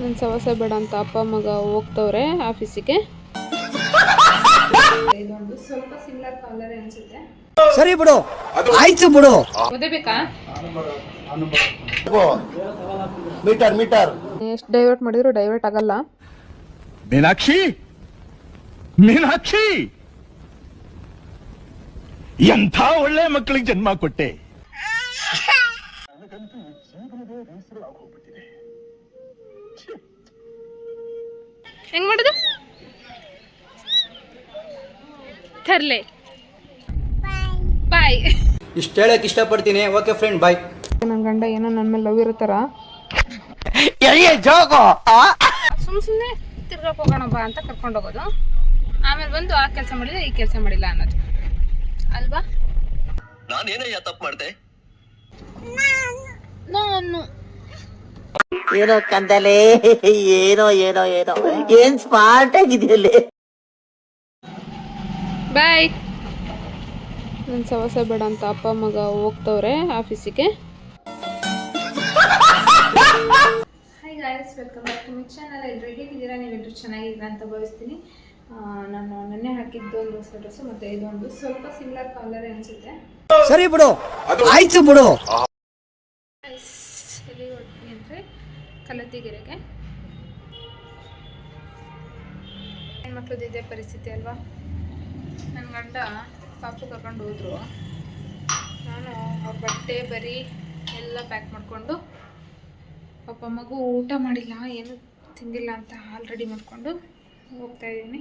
ನನ್ನ ಸವಸ ಬೇಡ ಅಂತ ಅಪ್ಪ ಮಗ ಹೋಗ್ತವ್ರೆ ಆಫೀಸಿಗೆ. ಇದೊಂದು ಸ್ವಲ್ಪ ಸಿಮಿಲರ್ ಕಾಲರ್ ಅನ್ಸುತ್ತೆ. ಸರಿ ಬಿಡು. ಆಯ್ತು ಬಿಡು. ಓದಬೇಕಾ ಮೀಟರ್ ಮೀಟರ್. ಎಷ್ಟು ಡೈವರ್ಟ್ ಮಾಡಿದ್ರು ಡೈವರ್ಟ್ ಆಗಲ್ಲ. ಮೀನಾಕ್ಷಿ ಮೀನಾಕ್ಷಿ. ಎಂಥ ಒಳ್ಳೆ ಮಕ್ಕಳಿಗೆ ಜನ್ಮ ಕೊಟ್ಟೆ? ಹೆಂಗ್ ಮಾಡುದು? ತರ್ಲೆ. ಬಾಯ್ ಇಷ್ಟು ಹೇಳಕ್ ಇಷ್ಟಪಡ್ತೀನಿ. ಓಕೆ ಫ್ರೆಂಡ್ ಬಾಯ್ ನನ್ನ ಗಂಡ ಏನೋ ನನ್ನ ಮೇಲೆ ಲವ್ ಇರುತ್ತಾರ? ಸುಮ್ ಸುಮ್ಮನೆ ತಿರ್ಗಕ್ಕೆ ಹೋಗೋಣ ಬಾ ಅಂತ ಕರ್ಕೊಂಡು ಹೋಗೋದು. ಆಮೇಲೆ ಬಂದು ಆ ಕೆಲಸ ಮಾಡಿದ್ರೆ ಈ ಕೆಲಸ ಮಾಡಿಲ್ಲ ಅನ್ನೋದು. ಅಲ್ವಾ? ನಾನೇನಯ್ಯ ತಪ್ಪು ಮಾಡಿದೆ? ನಾನು ಏನೋ ಕಂದಲೇ ಏನೋ ಏನೋ ಏನೋ. ಏನ್ ಸ್ಮಾರ್ಟ್ ಆಗಿದೆಯಲ್ಲಿ. ಬಾಯ್ ನನ್ನ ಸವಸ ಬೇಡ ಅಂತ ಅಪ್ಪ ಮಗ ಹೋಗ್ತವ್ರೆ ಆಫೀಸಿಗೆ. Hi guys welcome back to my channel ಎಲ್ಲರೂ ಹೇಗಿದ್ದೀರಾ? ನೀವೆಲ್ಲರೂ ಚೆನ್ನಾಗಿದ್ದೀರಾ ಅಂತ ಭಾವಿಸ್ತೀನಿ. ನಾನು ನೆನ್ನೆ ಹಾಕಿದ್ದು ಒಂದು ಹೊಸ ಡ್ರೆಸ್ಸು ಮತ್ತೆ ಇದೊಂದು ಸ್ವಲ್ಪ ಸಿಮಿಲರ್ ಕಾಲರ್ ಅನಿಸುತ್ತೆ. ಸರಿ ಬಿಡು. ಆಯ್ತು ಬಿಡು ಎಲ್ಲಿ ಹೊರಟ್ವಿ ಅಂದರೆ ಕಲತಿಗೆರೆಗೆ? ಹೆಣ್ಮಕ್ಳದ್ದು ಇದೇ ಪರಿಸ್ಥಿತಿ ಅಲ್ವಾ? ನನ್ನ ಗಂಡ ಪಾಪು ಕರ್ಕೊಂಡು ಹೋದ್ರು. ನಾನು ಅವ್ರ ಬಟ್ಟೆ ಬರೀ ಎಲ್ಲ ಪ್ಯಾಕ್ ಮಾಡಿಕೊಂಡು ಪಾಪ ಮಗು ಊಟ ಮಾಡಿಲ್ಲ ಏನು ತಿಂದಿಲ್ಲ ಅಂತ ಹಾಲು ರೆಡಿ ಮಾಡಿಕೊಂಡು ಹೋಗ್ತಾ ಇದ್ದೀನಿ.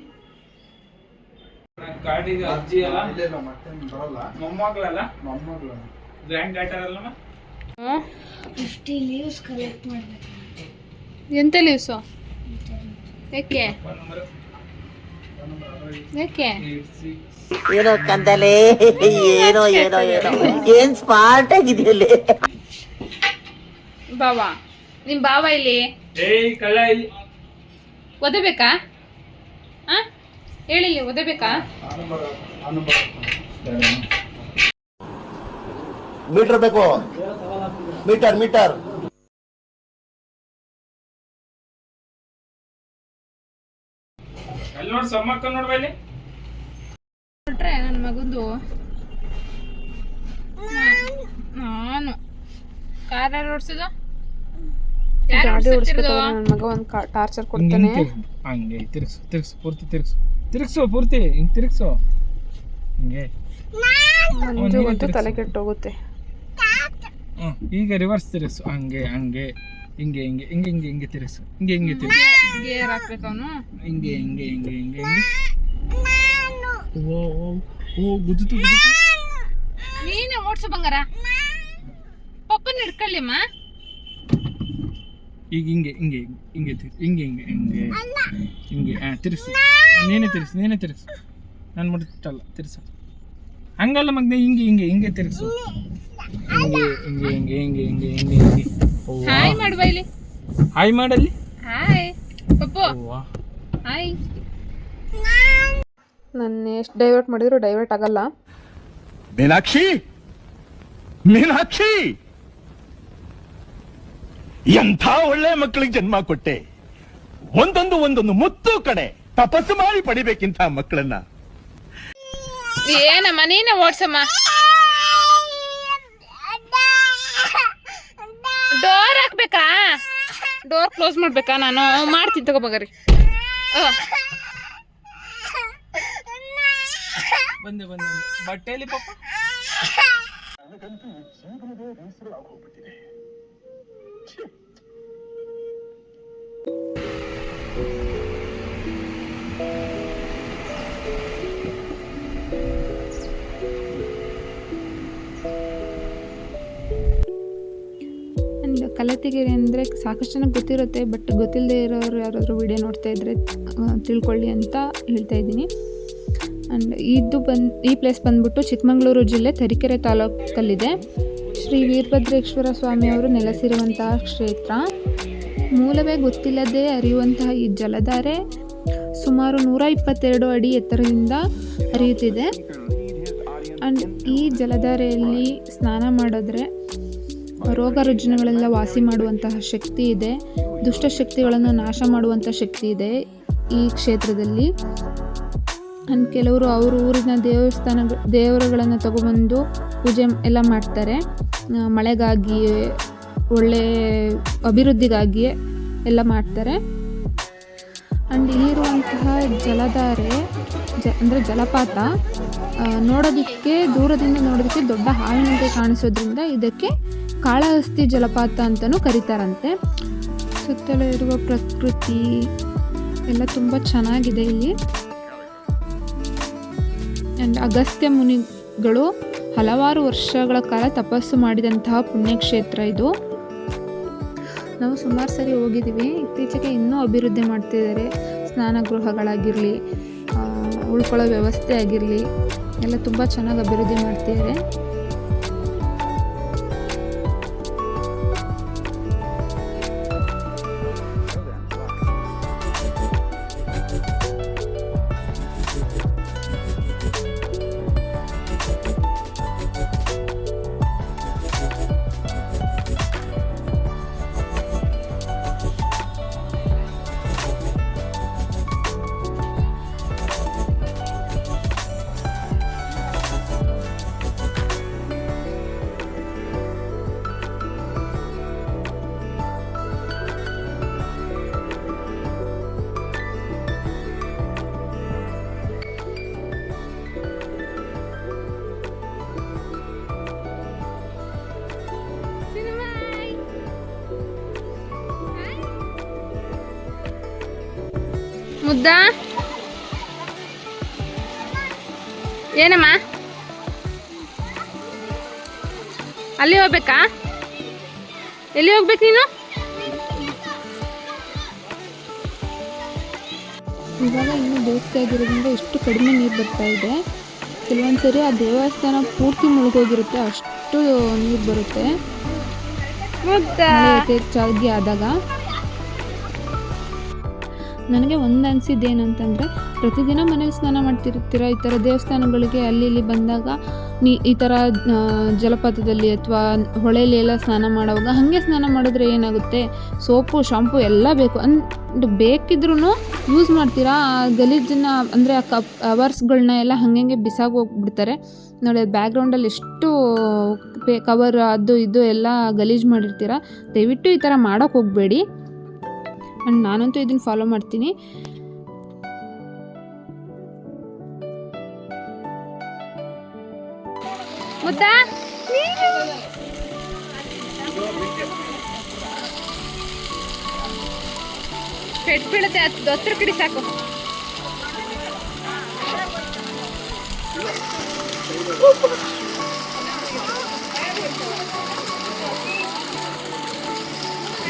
ಗಾಡಿಗೆ ಅಜ್ಜಿ ಅಲ್ಲ? ಮೊಮ್ಮಗಳಲ್ಲ? ಗ್ರ್ಯಾಂಡ್ ಡಾಟರ್ ಅಲ್ಲಮ್ಮ ಎಂತ ಲೀವ್ಸು ಯಾಕೆ? ಯಾಕೆ? ಏನೋ ಕಂದಲೆ ಏನೋ ಏನೋ ಏನೋ. ಏನ್ ಸ್ಮಾರ್ಟ್ ಆಗಿದೆಯಲ್ಲಿ ಬಾವ ನಿಮ್ಮ ಬಾವ ಇಲ್ಲಿ? ಏಯ್ ಕಳ್ಳ ಇಲ್ಲಿ. ಓದಬೇಕಾ ಹಾಂ ಹೇಳಿ ಓದಬೇಕಾ ಮೀಟರ್ ಬೇಕು. Meter meter. ನೋಡಿ ಸಮ್ಮಕ್ಕ ಇಲ್ಲಿ? ನನ್ನ ಮಗಂದು. ನಾನು. ಕಾರ್ ಓಡಿಸಿದ ಓಡಿಸೋದು ಗಾಡಿ ನನ್ನ ಮಗ ಒಂದು ಟಾರ್ಚರ್ ಕೊಡ್ತಾನೆ. ಹಂಗೆ ತಿರ್ಗ್ಸು ತಿರ್ಗ್ಸು ಪೂರ್ತಿ ತಿರ್ಗ್ಸು. ತಿರ್ಗ್ಸು ಪೂರ್ತಿ. ಹಿಂಗ್ ತಿರ್ಗ್ಸು. ಹಿಂಗೆ. ಮಂಜು ತಲೆ ಕೆಟ್ಟೋಗುತ್ತೆ. ಈಗ ರಿವರ್ಸ್ ತಿರುಸು. ಹಂಗೆ ಹಂಗೆ ಹಿಂಗೆ ಹಿಂಗೆ ಹಿಂಗೆ ಹಿಂಗೆ ಹಿಂಗೆ ತಿರುಸು. ಹಿಂಗೆ ಹಿಂಗೆ ತಿರುಸು. ಹಿಂಗೆ ಹಾಕ್ಬೇಕು ಅವನು. ಹಿಂಗೆ ಹಿಂಗೆ ಹಿಂಗೆ ಹಿಂಗೆ ಹಿಂಗೆ. ಓ ಓ ಓ ಗುದ್ದುತು ಗುದ್ದುತು ನೀನೇ ಓಡ್ಸು ಬಂಗಾರ. ಪಪ್ಪನ ಹಿಡ್ಕೊಳ್ಳಿಮ್ಮ. ಈಗ ಹಿಂಗೆ ಹಿಂಗೆ ಹಿಂಗೆ ತಿರ್ಗಿ ಹಿಂಗೆ ಹಿಂಗೆ ಹಿಂಗೆ. ಹಿಂಗೆ ಹಾಂ ತಿರ್ಸು. ನೀನೇ. ತಿರ್ಸು ನೀನೇ ತಿರುಸು. ನಾನು ಮುಟ್ಟಲ್ಲ ತಿರ್ಸು. ಹಂಗಲ್ಲ ಮಗ್ನೆ ಹಿಂಗೆ ಹಿಂಗೆ ಹಿಂಗೆ ತಿರ್ಸು. ಹಿಂಗೆ ಹಿಂಗೆ ಹಿಂಗೆ ಹಿಂಗೆ ಹಿಂಗೆ ಹಿಂಗೆ ಹಿಂಗೆ. ಹಾಯ್ ಮಾಡು ಇಲ್ಲಿ. ಹಾಯ್ ಮಾಡಲ್ಲಿ. ಹಾಯ್ ಪಪ್ಪು. ಹಾಯ್ ನನ್ನ ಎಷ್ಟು ಡೈವರ್ಟ್ ಮಾಡಿದ್ರು ಡೈವರ್ಟ್ ಆಗಲ್ಲ. ಮೀನಾಕ್ಷಿ! ಮೀನಾಕ್ಷಿ! ಎಂಥ ಒಳ್ಳೆ ಮಕ್ಕಳಿಗೆ ಜನ್ಮ ಕೊಟ್ಟೆ. ಒಂದೊಂದು ಒಂದೊಂದು ಮುತ್ತು ಕಡೆ ತಪಸ್ಸು ಮಾಡಿ ಪಡಿಬೇಕಿಂತ ಮಕ್ಕಳನ್ನ. ಏನಮ್ಮ ನೀನೇ ಓಡ್ಸಮ್ಮ. ಡೋರ್ ಹಾಕ್ಬೇಕಾ? ಡೋರ್ ಕ್ಲೋಸ್ ಮಾಡ್ಬೇಕಾ? ನಾನು ಮಾಡ್ತೀನಿ ತಗೋ ಬಟ್ಟೆಲಿ ಬಂದೆ ಬಂದೆ ಬಟ್ಟೆಯಲ್ಲಿ ಪಾಪ? ಆ್ಯಂಡ್ ಕಲತಿಗೆರೆ ಅಂದರೆ ಸಾಕಷ್ಟು ಜನಕ್ಕೆ ಗೊತ್ತಿರುತ್ತೆ ಬಟ್ ಗೊತ್ತಿಲ್ಲದೆ ಇರೋರು ಯಾರಾದರೂ ವಿಡಿಯೋ ನೋಡ್ತಾ ಇದ್ದರೆ ತಿಳ್ಕೊಳ್ಳಿ ಅಂತ ಹೇಳ್ತಾ ಇದ್ದೀನಿ. ಆ್ಯಂಡ್ ಇದು ಬಂದು, ಈ ಪ್ಲೇಸ್ ಬಂದ್ಬಿಟ್ಟು ಚಿಕ್ಕಮಗಳೂರು ಜಿಲ್ಲೆ ತರೀಕೆರೆ ತಾಲೂಕಲ್ಲಿದೆ. ಶ್ರೀ ವೀರಭದ್ರೇಶ್ವರ ಸ್ವಾಮಿಯವರು ನೆಲೆಸಿರುವಂತಹ ಕ್ಷೇತ್ರ. ಮೂಲವೇ ಗೊತ್ತಿಲ್ಲದೆ ಅರಿಯುವಂತಹ ಈ ಜಲಧಾರೆ ಸುಮಾರು ನೂರ ಇಪ್ಪತ್ತೆರಡು ಅಡಿ ಎತ್ತರದಿಂದ ಹರಿಯುತ್ತಿದೆ. ಆ್ಯಂಡ್ ಈ ಜಲಧಾರೆಯಲ್ಲಿ ಸ್ನಾನ ಮಾಡಿದ್ರೆ ರೋಗ ರುಜಿನಗಳೆಲ್ಲ ವಾಸಿ ಮಾಡುವಂತಹ ಶಕ್ತಿ ಇದೆ. ದುಷ್ಟಶಕ್ತಿಗಳನ್ನು ನಾಶ ಮಾಡುವಂಥ ಶಕ್ತಿ ಇದೆ ಈ ಕ್ಷೇತ್ರದಲ್ಲಿ. ಆ್ಯಂಡ್ ಕೆಲವರು ಅವ್ರ ಊರಿನ ದೇವಸ್ಥಾನ, ದೇವರುಗಳನ್ನು ತಗೊಬಂದು ಪೂಜೆ ಎಲ್ಲ ಮಾಡ್ತಾರೆ. ಮಳೆಗಾಗಿ ಒಳ್ಳೆ ಅಭಿವೃದ್ಧಿಗಾಗಿಯೇ ಎಲ್ಲ ಮಾಡ್ತಾರೆ. ಆ್ಯಂಡ್ ಇಲ್ಲಿರುವಂತಹ ಜಲಧಾರೆ, ಜ, ಅಂದರೆ ಜಲಪಾತ ನೋಡೋದಕ್ಕೆ, ದೂರದಿಂದ ನೋಡೋದಕ್ಕೆ ದೊಡ್ಡ ಹಾವಿನಂತೆ ಕಾಣಿಸೋದ್ರಿಂದ ಇದಕ್ಕೆ ಕಾಳಹಸ್ತಿ ಜಲಪಾತ ಅಂತಲೂ ಕರೀತಾರಂತೆ. ಸುತ್ತಲೂ ಇರುವ ಪ್ರಕೃತಿ ಎಲ್ಲ ತುಂಬ ಚೆನ್ನಾಗಿದೆ ಇಲ್ಲಿ. ಆ್ಯಂಡ್ ಅಗಸ್ತ್ಯ ಮುನಿಗಳು ಹಲವಾರು ವರ್ಷಗಳ ಕಾಲ ತಪಸ್ಸು ಮಾಡಿದಂತಹ ಪುಣ್ಯಕ್ಷೇತ್ರ ಇದು. ನಾವು ಸುಮಾರು ಸರಿ ಹೋಗಿದ್ದೀವಿ. ಇತ್ತೀಚೆಗೆ ಇನ್ನೂ ಅಭಿವೃದ್ಧಿ ಮಾಡ್ತಿದ್ದಾರೆ ಸ್ನಾನಗೃಹಗಳಾಗಿರಲಿ ಉಳ್ಕೊಳ್ಳೋ ವ್ಯವಸ್ಥೆ ಆಗಿರಲಿ, ಎಲ್ಲ ತುಂಬ ಚೆನ್ನಾಗಿ ಅಭಿವೃದ್ಧಿ ಮಾಡ್ತಿದ್ದಾರೆ ಮುದ್ದ? ಏನಮ್ಮ? ಅಲ್ಲಿ ಹೋಗ್ಬೇಕಾ? ಎಲ್ಲಿ ಹೋಗ್ಬೇಕು ನೀನು? ಇವಾಗ ಇನ್ನು ಬೇಸಿಗೆ ಆಗಿರೋದ್ರಿಂದ ಎಷ್ಟು ಕಡಿಮೆ ನೀರು ಬರ್ತಾ ಇದೆ. ಕೆಲವೊಂದ್ಸರಿ ಆ ದೇವಸ್ಥಾನ ಪೂರ್ತಿ ಮುಳುಗೋಗಿರುತ್ತೆ ಅಷ್ಟು ನೀರು ಬರುತ್ತೆ. ಚಳಿಗೆ ಆದಾಗ. ನನಗೆ ಒಂದು ಅನಿಸಿದ್ದು ಏನಂತಂದರೆ ಪ್ರತಿದಿನ ಮನೇಲಿ ಸ್ನಾನ ಮಾಡ್ತಿರ್ತೀರ? ಈ ಥರ ದೇವಸ್ಥಾನಗಳಿಗೆ ಅಲ್ಲಿ ಇಲ್ಲಿ ಬಂದಾಗ ನೀ ಈ ಥರ ಜಲಪಾತದಲ್ಲಿ ಅಥವಾ ಹೊಳೆಯಲ್ಲಿ ಎಲ್ಲ ಸ್ನಾನ ಮಾಡುವಾಗ ಹಾಗೆ ಸ್ನಾನ ಮಾಡಿದ್ರೆ ಏನಾಗುತ್ತೆ? ಸೋಪು, ಶಾಂಪು ಎಲ್ಲ ಬೇಕು. ಅಂಡ್ ಬೇಕಿದ್ರೂ ಯೂಸ್ ಮಾಡ್ತೀರಾ? ಆ ಗಲೀಜನ್ನ, ಅಂದರೆ ಆ ಕಪ್ ಕವರ್ಸ್ಗಳನ್ನ ಎಲ್ಲ ಹಾಗೆ ಬಿಸಾಗಿ ಹೋಗ್ಬಿಡ್ತಾರೆ. ನೋಡಿ ಬ್ಯಾಕ್ಗ್ರೌಂಡಲ್ಲಿ ಎಷ್ಟು ಪೇ, ಕವರ್ ಅದು ಇದು ಎಲ್ಲ ಗಲೀಜು ಮಾಡಿರ್ತೀರ? ದಯವಿಟ್ಟು ಈ ಥರ ಮಾಡೋಕ್ಕೆ ಹೋಗಬೇಡಿ. ಆ್ಯಂಡ್ ನಾನಂತೂ ಇದನ್ನು ಫಾಲೋ ಮಾಡ್ತೀನಿ. ಮುದ್ದ ಪೆಟ್ ಬೀಳುತ್ತೆ, ಅದು ಹತ್ರ ಕಡೆ ಸಾಕು.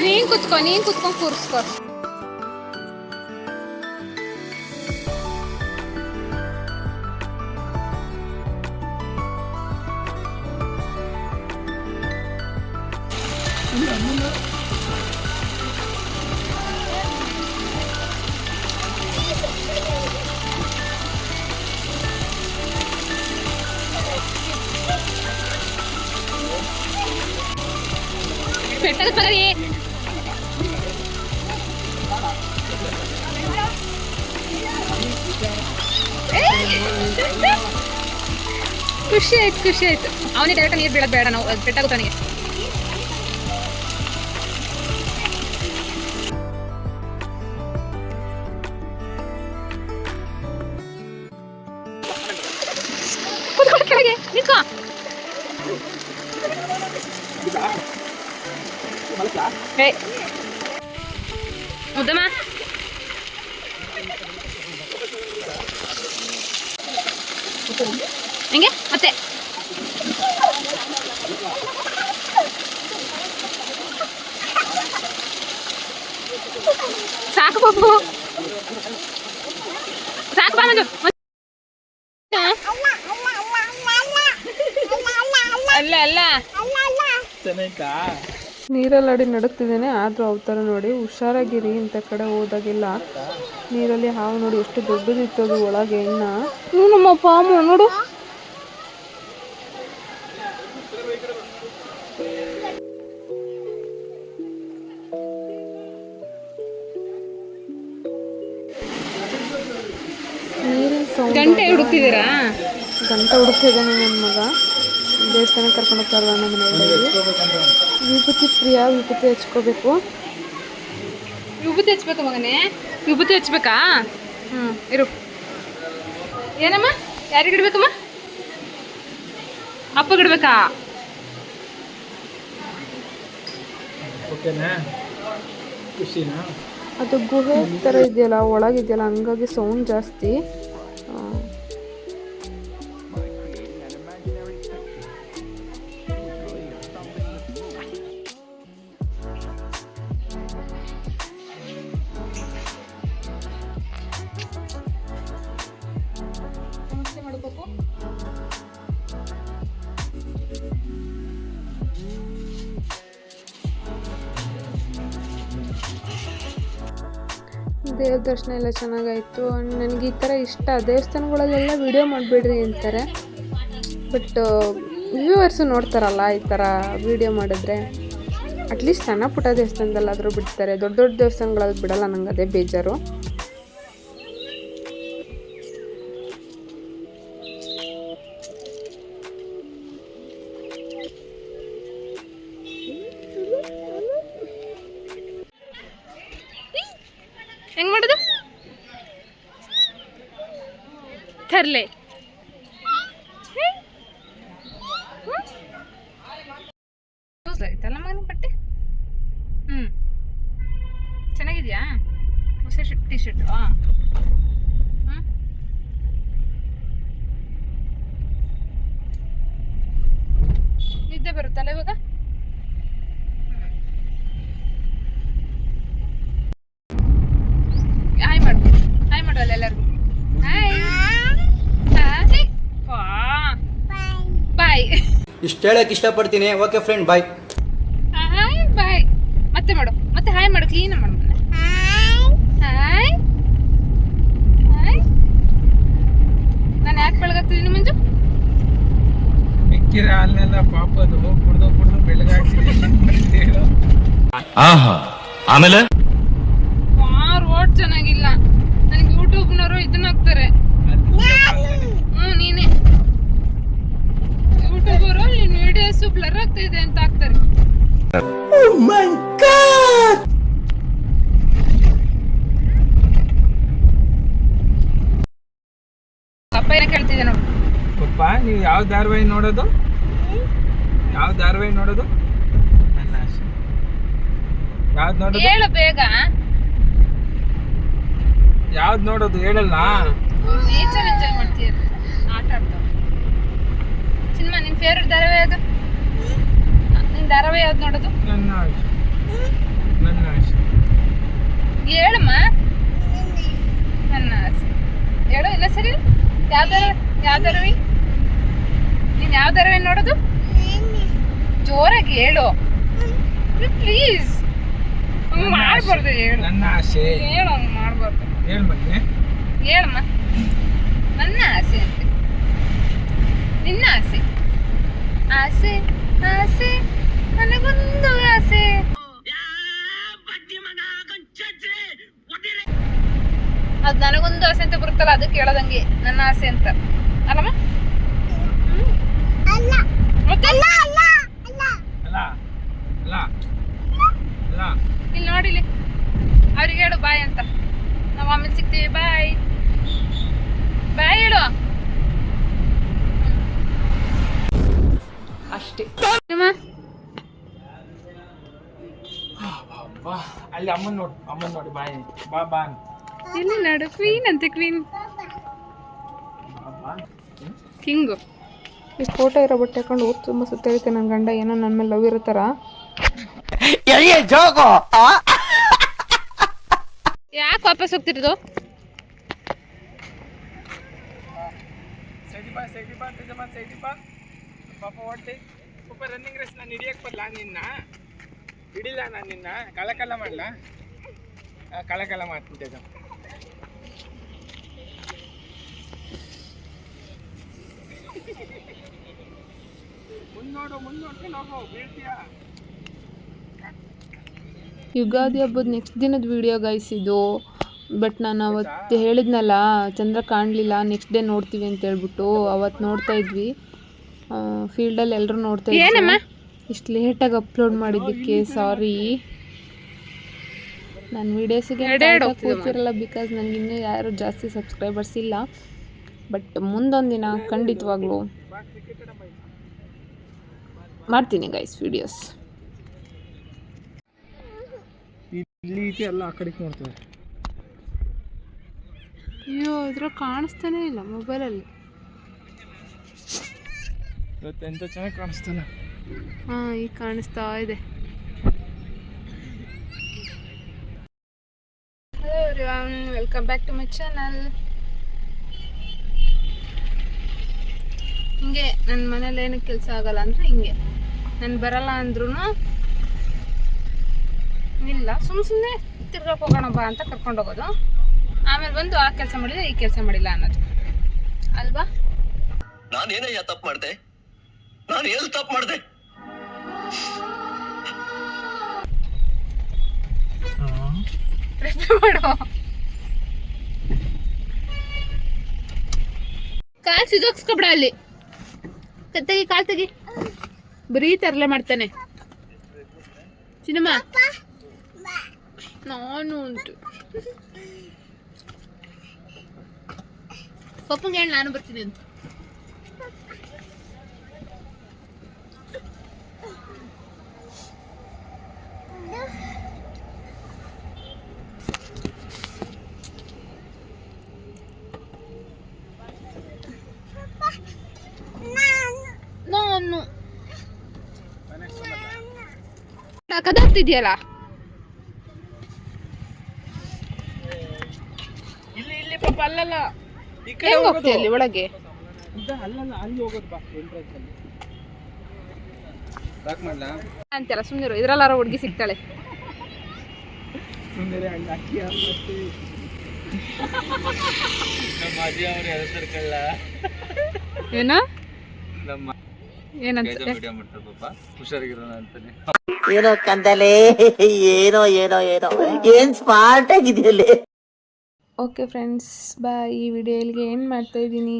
ನೀನು ಕುತ್ಕೊ, ನೀನು ಕುತ್ಕೊಂಡು ಕೂರಿಸ್ಕೋ. ಖುಷಿ ಆಯ್ತು ಖುಷಿ ಆಯ್ತು. ಅವನಿಗೆ ಡೈರೆಕ್ಟ್ ನೀರು ಬೀಳೋದು ಬೇಡ ನಾವು ಬೆಟ್ಟಾಗುತ್ತೆ ಅವನಿಗೆ. ಹೆಂಗೆ? ಮತ್ತೆ? ಸಾಕು ಬಬ್ಬು ಸಾಕು ಬಂದು ಮಂಜು ಅಲ್ಲ ಅಲ್ಲ. ನೀರಲ್ಲಾಡಿ ನಡುತ್ತಿದ್ದೇನೆ ಆದರೂ ಅವತಾರ ನೋಡಿ ಹುಷಾರಾಗಿರಿ ಇಂಥ ಕಡೆ ಹೋದಾಗೆಲ್ಲ. ನೀರಲ್ಲಿ ಹಾವು ನೋಡು ಎಷ್ಟು ದೊಡ್ಡದಿತ್ತು ಅದು ಒಳಗೆ ಎಣ್ಣ ನಮ್ಮ ಪಾಮು ನೋಡು. ಗಂಟೆ ಹುಡುಕ್ತಿದ್ದೀರಾ? ಗಂಟೆ ಹುಡುಕ್ತಿದ್ದಾನೆ ನನ್ನ ಮಗ. ದೇವಸ್ಥಾನ ಕರ್ಕೊಂಡು ಹೋಗ್ತಾರಲ್ಲ ನಮ್ಮ ಮನೆಯಲ್ಲಿ ವಿಭೂತಿ ಪ್ರಿಯ ವಿಭೂತಿ ಹಚ್ಕೋಬೇಕು. ವಿಭೂತಿ ಹಚ್ಬೇಕು ಮಗನೇ. ವಿಭೂತಿ ಹಚ್ಬೇಕಾ? ಹ್ಞೂ ಇರು. ಏನಮ್ಮ? ಯಾರಿಗೆ ಇಡ್ಬೇಕಮ್ಮ? ಅಪ್ಪಗೆ ಇಡಬೇಕಾ? ಅದು ಗುಹೆ ಥರ ಇದೆಯಲ್ಲ ಒಳಗಿದೆಯಲ್ಲ ಹಂಗಾಗಿ ಸೌಂಡ್ ಜಾಸ್ತಿ. ದೇವ್ರ ದರ್ಶನ ಎಲ್ಲ ಚೆನ್ನಾಗಾಯಿತು. ನನಗೆ ಈ ಥರ ಇಷ್ಟ. ದೇವಸ್ಥಾನಗಳಲ್ಲೆಲ್ಲ ವಿಡಿಯೋ ಮಾಡಿಬಿಡ್ರಿ ಅಂತಾರೆ. ಬಟ್ ವ್ಯೂವರ್ಸು ನೋಡ್ತಾರಲ್ಲ ಈ ಥರ ವಿಡಿಯೋ ಮಾಡಿದ್ರೆ. ಅಟ್ಲೀಸ್ಟ್ ಸಣ್ಣ ಪುಟ್ಟ ದೇವಸ್ಥಾನದಲ್ಲಾದರೂ ಬಿಡ್ತಾರೆ. ದೊಡ್ಡ ದೊಡ್ಡ ದೇವಸ್ಥಾನಗಳಲ್ಲಿ ಬಿಡಲ್ಲ ನಂಗೆ ಅದೇ ಬೇಜಾರು. ತರ್ಲೆ ಆಯ್ತಲ್ಲ ಮಗನ ಬಟ್ಟೆ ಹ್ಞೂ ಚೆನ್ನಾಗಿದ್ಯಾ ಹೊಸ ಟಿ ಶರ್ಟು ಹ್ಞೂ ನಿದ್ದೆ ಬರುತ್ತಲ್ಲ ಇವಾಗ ಹಾಯ್ ಮಾಡು ಹಾಯ್ ಮಾಡು ಅಲ್ಲ ಎಲ್ಲರಿಗೂ ಹಾಯ್ ಹಾಯ್ ಬಾಯ್ ಇಷ್ಟು ಹೇಳಕ್ ಇಷ್ಟಪಡ್ತೀನಿ. Okay friend bye hi bye ಮತ್ತೆ ಮಾಡು. ಮತ್ತೆ ಹಾಯ್ ಮಾಡು ಕ್ಲೀನ್ ಮಾಡು. ಹಾಯ್. ಹಾಯ್. ನಾನು ಯಾಕೆ ಬೆಳಗತ್ತಿದ್ದೀನಿ ಮಂಜು? ಮಿಕ್ಕಿರ ಅಲ್ಲೆಲ್ಲ ಪಾಪದು ಕುಡ್ದು ಕುಡ್ದು ಬೆಳಗಾಗ್ತಿದೆ. ಹೇಳು ಆಹಾ ಆಮೇಲೆ? ಆ ರೋಡ್ ಚೆನ್ನಾಗಿಲ್ಲ ನನಗೆ ಯೂಟ್ಯೂಬ್ನವರು ಇದನ್ನ ಹಾಕ್ತಾರೆ ಹ್ಞೂ ನೀನೇ ಯೂಟ್ಯೂಬರು ನಿನ್ನ ಆಗ್ತಾ ಇದೆ ಅಂತ ಹಾಕ್ತಾರೆ ಅಪ್ಪ ಏನ ಕೇಳ್ತಿದ್ದೆ ನೋಡಿ. ಪಪ್ಪ ನೀವು ಯಾವ ಧಾರಾವಾಹಿ ನೋಡೋದು? ಯಾವ ಧಾರಾವಾಹಿ ನೋಡೋದು? ನನ್ನ ಆಸೆ. ಯಾವ್ದು ನೋಡೋದು? ಹೇಳು ಬೇಗ. ಯಾವ್ದು ನೋಡೋದು? ಹೇಳಲ್ಲ ನೇಚರ್ ಎಂಜಾಯ್ ಮಾಡ್ತೀಯ. ಆಟ ಆಡ್ತಾವ ಸಿನಿಮಾ ನಿನ್ ಫೇವ್ರೆಟ್ ಧಾರಾವಾಹಿ ಅದು ನಿನ್ ಧಾರಾವಾಹಿ ಯಾವ್ದು ನೋಡೋದು? ನನ್ನ ಹೇಳಮ್ಮ. ನನ್ನ ಆಸೆ. ಹೇಳು ಇಲ್ಲ ಸರಿ. ಯಾವ್ದಾರ ಯಾವ ಧಾರಾವಾಹಿ ನೀನ್ ಯಾವ ಧಾರಾವಾಹಿ ನೋಡೋದು? ಜೋರಾಗಿ ಹೇಳು. ಪ್ಲೀಸ್. ಮಾಡ್ಬಾರ್ದು ಹೇಳು. ನನ್ನ ಆಸೆ. ಹೇಳು ಹಂಗ್ ಮಾಡ್ಬಾರ್ದು. ಹೇಳ್ ಬನ್ನಿ ಹೇಳಮ್ಮ. ನನ್ನ ಆಸೆ ಅಂತೆ. ನಿನ್ನ ಆಸೆ. ಆಸೆ ಆಸೆ. ನನಗೊಂದು ಆಸೆ. ಅದು ನನಗೊಂದು ಆಸೆ ಅಂತ ಬರುತ್ತಲ್ಲ ಅದು ಕೇಳದಂಗೆ ನನ್ನ ಆಸೆ ಅಂತ. ಅಲ್ಲಮ್ಮ? ಅಲ್ಲ. ಅಲ್ಲ ಅಲ್ಲ ಇಲ್ಲಿ ನೋಡಿಲಿ ಅವ್ರಿಗೆ ಹೇಳು ಬಾಯ್ ಅಂತ. ನಾವು ಆಮೇಲೆ ಸಿಗ್ತೀವಿ ಬಾಯ್ ಬಾಯ್ ಹೇಳು. ಅಷ್ಟೇ. ಅಲ್ಲಿ ಅಮ್ಮನ್ ನೋಡಿ ಅಮ್ಮನ್ ನೋಡಿ ಬಾಯ್ ಬಾ ಬಾ. ಇಲ್ಲಿ ನೋಡು ಕ್ವೀನ್ ಅಂತ ಕ್ವೀನ್ ಬಾ ಬಾ ಕಿಂಗು ಈ ಫೋಟೋ ಇರೋ ಬಟ್ಟೆ ಹಾಕೊಂಡು ಊರು ತುಂಬ ಸುತ್ತೈತೆ ನನ್ನ ಗಂಡ ಏನೋ ನನ್ನ ಮೇಲೆ ಲವ್ ಇರುತ್ತಾರ? ಯಾಕೆ ವಾಪಸ್ ಹೋಗ್ತಿರೋದು? ಸೈಡಿ ಬಾ ಸೈಡಿ ಬಾ ತೇಜಮ್ಮ ಸೈಡಿ ಬಾ. ಪಾಪ ಹೊಟ್ಟೆ ಪಾಪ ರನ್ನಿಂಗ್ ರೇಸ್ ನಾನು ಹಿಡಿಯಕ್ಕೆ ಬರಲ್ಲ ನಿನ್ನ? ಹಿಡಿಲ್ಲ ನಾನು ನಿನ್ನ. ಕಲಕಲ ಮಾಡಲ? ಕಲಕಲ ಮಾಡ್ತಿದ್ದೆ ಮಾಡ್ತೀನಿ ತೇಜಮ್ಮ ಮುಂದೆ ನೋಡು ಮುಂದೆ ನೋಡ್ಕೊಂಡು ಹೋಗು ಯುಗಾದಿ ಹಬ್ಬದ ನೆಕ್ಸ್ಟ್ ದಿನದ ವಿಡಿಯೋ ಗೈಸ್ ಇದು. ಬಟ್ ನಾನು ಅವತ್ತು ಹೇಳಿದ್ನಲ್ಲ ಚಂದ್ರ ಕಾಣಲಿಲ್ಲ ನೆಕ್ಸ್ಟ್ ಡೇ ನೋಡ್ತೀವಿ ಅಂತ ಹೇಳ್ಬಿಟ್ಟು ಅವತ್ತು ನೋಡ್ತಾ ಇದ್ವಿ. ಫೀಲ್ಡಲ್ಲಿ ಎಲ್ಲರೂ ನೋಡ್ತಾ ಇದ್ವಿ ಇಷ್ಟು ಲೇಟಾಗಿ ಅಪ್ಲೋಡ್ ಮಾಡಿದ್ದಕ್ಕೆ ಸಾರಿ ನನ್ನ ವೀಡಿಯೋಸಿಗೆ ಕೂತಿರಲ್ಲ ಬಿಕಾಸ್ ನನಗಿನ್ನೂ ಯಾರು ಜಾಸ್ತಿ ಸಬ್ಸ್ಕ್ರೈಬರ್ಸ್ ಇಲ್ಲ. ಬಟ್ ಮುಂದೊಂದು ದಿನ ಖಂಡಿತವಾಗ್ಲೂ ಮಾಡ್ತೀನಿ ಗೈಸ್ ವೀಡಿಯೋಸ್ ಇಲ್ಲಿ ಎಲ್ಲ ಆ ಕಡೆಗೆ ನೋಡ್ತೇವೆ. ಅಯ್ಯೋ ಇದ್ರ ಕಾಣಿಸ್ತಾನೆ ಇಲ್ಲ ಮೊಬೈಲಲ್ಲಿ ಇವತ್ತು ಎಂತ ಚೆನ್ನಾಗಿ ಕಾಣಿಸ್ತಲ್ಲ ಹಾಂ ಈಗ ಕಾಣಿಸ್ತಾ ಇದೆ. Hello everyone welcome back to my channel ಹಿಂಗೆ ನನ್ನ ಮನೇಲಿ ಏನಕ್ಕೆ ಕೆಲಸ ಆಗಲ್ಲ ಅಂದ್ರೆ ಹಿಂಗೆ. ನಾನು ಬರಲ್ಲ ಅಂದ್ರೂ ಇಲ್ಲ. ಸುಮ್ ಸುಮ್ಮನೆ ತಿರ್ಗಕ್ಕೆ ಹೋಗೋಣ ಬಾ ಅಂತ ಕರ್ಕೊಂಡು ಹೋಗೋದು. ಆಮೇಲೆ ಬಂದು ಆ ಕೆಲಸ ಮಾಡಿದ್ರೆ ಈ ಕೆಲಸ ಮಾಡಿಲ್ಲ ಅನ್ನೋದು. ಅಲ್ವಾ? ನಾನೇನಯ್ಯ ತಪ್ಪು ಮಾಡಿದೆ? ನಾನು ಎಲ್ಲಿ ತಪ್ಪು ಮಾಡ್ದೆ? ಕಾಲ್ ಸಿಗೋಕ್ಸ್ಕೊಬಿಡ ಅಲ್ಲಿ. ತೆಗಿ ಕಾಲ್ ತೆಗಿ. ಬರೀ ತರಲೆ ಮಾಡ್ತಾನೆ. ಸಿನಿಮಾ ನಾನು ಉಂಟು. ಪಪ್ಪಂಗೆ ಹೇಳಿ, ನಾನು ಬರ್ತೀನಿ ಅಂತ ನಾನು ಕದಾಗ್ತಿದ್ಯಲ್ಲ ಇಲ್ಲಿ ಇಲ್ಲಿ ಪಾಪ ಅಲ್ಲಲ್ಲ. ಈ ಕಡೆ ಹೆಂಗ್ ಹೋಗ್ತೀಯ ಅಲ್ಲಿ ಒಳಗೆ? ಇದ್ದ ಅಲ್ಲಲ್ಲ ಅಲ್ಲಿ ಹೋಗೋದು ಬಾ ಎಂಟ್ರೆನ್ಸ್ ಅಲ್ಲಿ. ಅಂತೆಲ್ಲ ಸುಮ್ಮನಿರು ಇದ್ರಲ್ಲಾರ ಹುಡುಗಿ ಸಿಗ್ತಾಳೆ. ಸುಂದರಿ ಅಲ್ಲಿ ಅಕ್ಕಿ ಮತ್ತೆ ನಮ್ಮ ಅಜ್ಜಿ ಅವ್ರು ಹೆಸರು ಕಳ್ಳ ಏನ? ನಮ್ಮ ಏನಂತ? ವಿಡಿಯೋ ಮಾಡ್ತಾರೆ ಪಾಪ. ಹುಷಾರಾಗಿರೋಣ ಅಂತಾನೆ. ಏನೋ ಕಂದಲೇ, ಏನೋ ಏನೋ ಏನೋ. ಏನ್ ಸ್ಮಾರ್ಟ್ ಆಗಿದೆಯಲ್ಲೇ. ಓಕೆ ಫ್ರೆಂಡ್ಸ್ ಬಾಯ್ ಈ ವಿಡಿಯೋ ಏನು ಮಾಡ್ತಾ ಇದ್ದೀನಿ.